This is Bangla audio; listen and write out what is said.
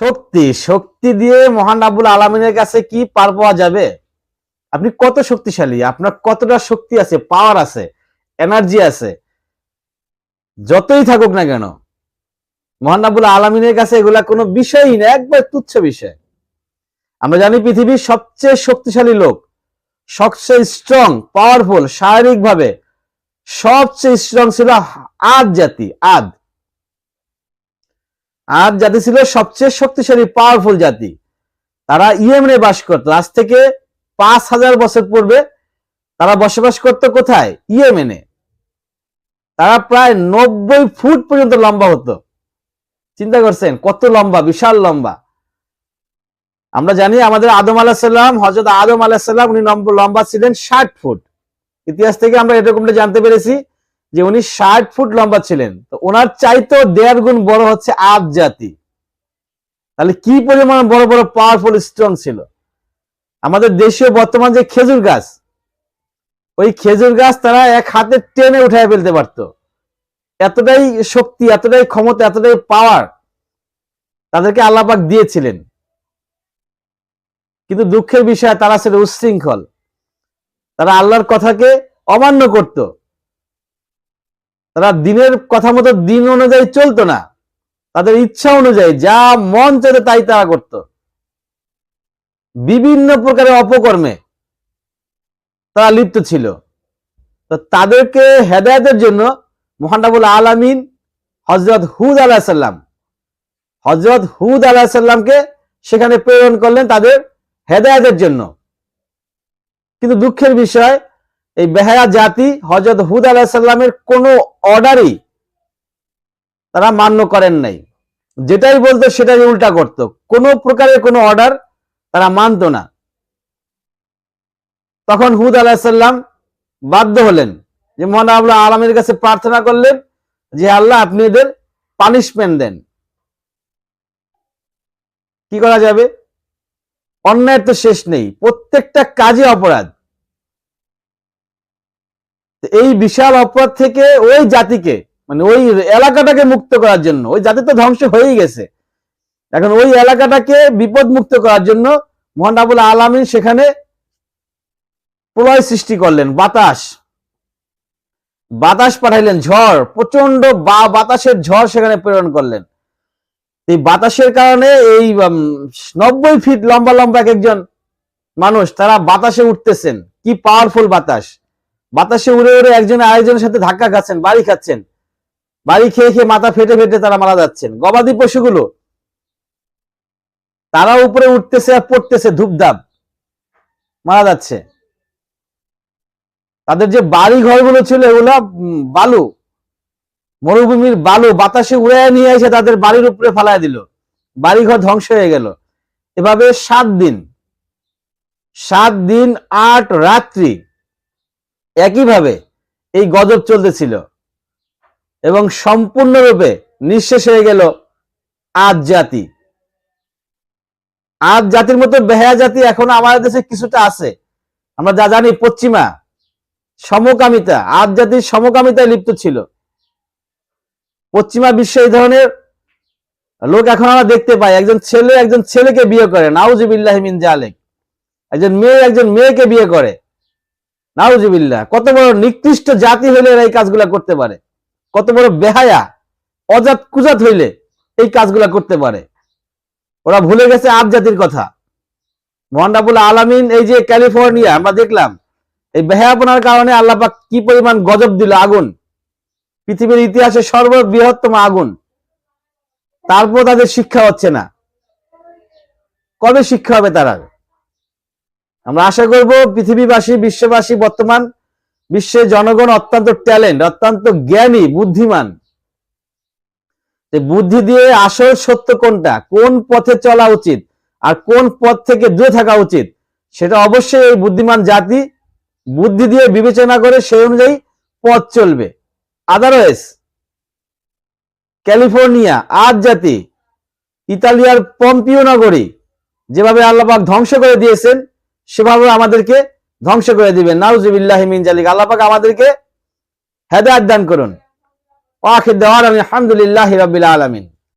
শক্তি শক্তি দিয়ে মহান আবুল আলমিনের কাছে কি পার পাওয়া যাবে? আপনি কত শক্তিশালী? আপনার কতটা শক্তি আছে? পাওয়ার আছে? এনার্জি আছে? যতই থাকুক না কেন, মহান আবুল আলমিনের কাছে এগুলা কোনো বিষয়ই না, একবার তুচ্ছ বিষয়। আমরা জানি পৃথিবীর সবচেয়ে শক্তিশালী লোক, সবচেয়ে স্ট্রং পাওয়ারফুল শারীরিকভাবে সবচেয়ে স্ট্রং ছিল আদ জাতি, আদ। আদ জাতি ছিল সবচেয়ে শক্তিশালী পাওয়ারফুল জাতি। তারা ইয়েমেনে বাস করত। আজ থেকে পাঁচ হাজার বছর পূর্বে তারা বসবাস করত কোথায়? ইয়েমেনে। তারা প্রায় নব্বই ফুট পর্যন্ত লম্বা হতো। চিন্তা করছেন, কত লম্বা, বিশাল লম্বা। আমরা জানি আমাদের আদম আলাহিসাল্লাম হজরত আদম আলাহিসাল্লাম উনি লম্বা ছিলেন ষাট ফুট। ইতিহাস থেকে আমরা এরকমটা জানতে পেরেছি। যে উনি ষাট ফুট লম্বা ছিলেন। তো ওনার চাইতেও দেড় গুণ বড় হচ্ছে আদ জাতি। তাহলে কি পরিমাণ বড় বড় পাওয়ারফুল স্ট্রং ছিল? আমাদের দেশীয় বর্তমান যে খেজুর গাছ, ওই খেজুর গাছ তারা এক হাতে টেনে উঠায় ফেলতে পারতো। এতটাই শক্তি, এতটাই ক্ষমতা, এতটাই পাওয়ার তাদেরকে আল্লাপাক দিয়েছিলেন। কিন্তু দুঃখের বিষয়, তারা ছিল উচ্ছৃঙ্খল তারা আল্লাহর কথাকে অমান্য করত। তারা দিনের কথা মতো দিন অনুযায়ী চলতো না। তাদের ইচ্ছা অনুযায়ী যা মন চাইতে তাই তারা করত। বিভিন্ন প্রকারের অপকর্মে তারা লিপ্ত ছিল। তো তাদেরকে হেদায়তের জন্য মোহান্নাবুল আলামিন হজরত হুদ আলাহিসাল্লাম হজরত হুদ আলাহিসাল্লামকে সেখানে প্রেরণ করলেন তাদের হেদায়তের জন্য। কিন্তু দুঃখের বিষয় এই বেহায়া জাতি হজরত হুদ আলাহিসাল্লামের কোনো অর্ডারই তারা মান্য করেন নাই। যেটাই বলতো সেটাই উল্টা করত। কোনো প্রকারের কোনো অর্ডার তারা মানতো না। তখন হুদ আলাহিসাল্লাম বাধ্য হলেন যে, মহান আল্লাহ আলমের কাছে প্রার্থনা করলেন যে, আল্লাহ আপনি এদের পানিশমেন্ট দেন। কি করা যাবে? অন্যায়ের তো শেষ নেই। প্রত্যেকটা কাজে অপরাধ। এই বিশাল অপরাধ থেকে ওই জাতিকে মানে ওই এলাকাটাকে মুক্ত করার জন্য, ওই জাতি তো ধ্বংস হয়েই গেছে। এখন ওই এলাকাটাকে বিপদ মুক্ত করার জন্য মোহান আবুল আলমিন সেখানে প্রলয় সৃষ্টি করলেন, বাতাস। বাতাস পাঠাইলেন, ঝড় প্রচণ্ড বা বাতাসের ঝড় সেখানে প্রেরণ করলেন। এই বাতাসের কারণে এই নব্বই ফিট লম্বা লম্বা এক একজন মানুষ, তারা বাতাসে উঠতেছেন। কি পাওয়ারফুল বাতাস। বাতাসে উড়ে উড়ে একজন আরেকজনের সাথে ধাক্কা খাচ্ছেন, বাড়ি খাচ্ছেন। বাড়ি খেয়ে খেয়ে মাথা ফেটে ফেটে তারা মারা যাচ্ছেন। গবাদি পশুগুলো। তারা উপরে উঠতেছে আর পড়তেছে ধূপধাপ। মারা যাচ্ছে। তাদের যে বাড়ি ঘরগুলো ছিল এগুলো বালু। মরুভূমির বালু বাতাসে উড়ে নিয়ে এসে তাদের বাড়ির উপরে ফালায় দিল। বাড়ি ঘর ধ্বংস হয়ে গেল। এভাবে সাত দিন। সাত দিন, আট রাত্রি একইভাবে এই গজব চলতেছিল এবং সম্পূর্ণরূপে নিঃশেষ হয়ে গেল আজ জাতি। আজ জাতির মতো বেহায়া জাতি এখন আমাদের দেশে কিছুটা আছে। আমরা যা জানি পশ্চিমা, সমকামিতা আজ জাতির সমকামিতায় লিপ্ত ছিল। পশ্চিমা বিশ্বে এই ধরনের লোক এখন আমরা দেখতে পাই। একজন ছেলে একজন ছেলেকে বিয়ে করে, নাউজিবিল্লাহ মিন জালেক। একজন মেয়ে একজন মেয়েকে বিয়ে করে। নাউজিবিল্লাহ, কত বড় নিকৃষ্ট জাতি হইলে এরা এই কাজগুলা করতে পারে? কত বড় বেহায়া, অজাত কুজাত হইলে এই কাজগুলা করতে পারে? ওরা ভুলে গেছে আব জাতির কথা। মহান্ডাবুল আলামিন এই যে ক্যালিফোর্নিয়া, আমরা দেখলাম, এই বেহায়াপনার কারণে আল্লাপাক কি পরিমাণ গজব দিল আগুন। পৃথিবীর ইতিহাসে সর্ববৃহত্তম আগুন। তারপর তাদের শিক্ষা হচ্ছে না। কবে শিক্ষা হবে তারা? আমরা আশা করব পৃথিবীবাসী, বিশ্ববাসী, বর্তমান বিশ্বের জনগণ অত্যন্ত ট্যালেন্ট, অত্যন্ত জ্ঞানী, বুদ্ধিমান। বুদ্ধি দিয়ে আসল সত্য কোনটা, কোন পথে চলা উচিত, আর কোন পথ থেকে দূরে থাকা উচিত, সেটা অবশ্যই এই বুদ্ধিমান জাতি বুদ্ধি দিয়ে বিবেচনা করে সেই অনুযায়ী পথ চলবে। আদারওয়াইজ ক্যালিফোর্নিয়া, আজ জাতি, ইতালিয়ার পম্পিও নগরী, যেভাবে আল্লাপাক ধ্বংস করে দিয়েছেন সেভাবে আমাদেরকে ধ্বংস করে দিবেন। নাউজিবিল্লাহ মিন জালিক। আল্লাপাক আমাদেরকে হেদায়ত দান করুন। দেওয়ার আমি আলহামদুলিল্লাহ রাব্বিল আলামিন।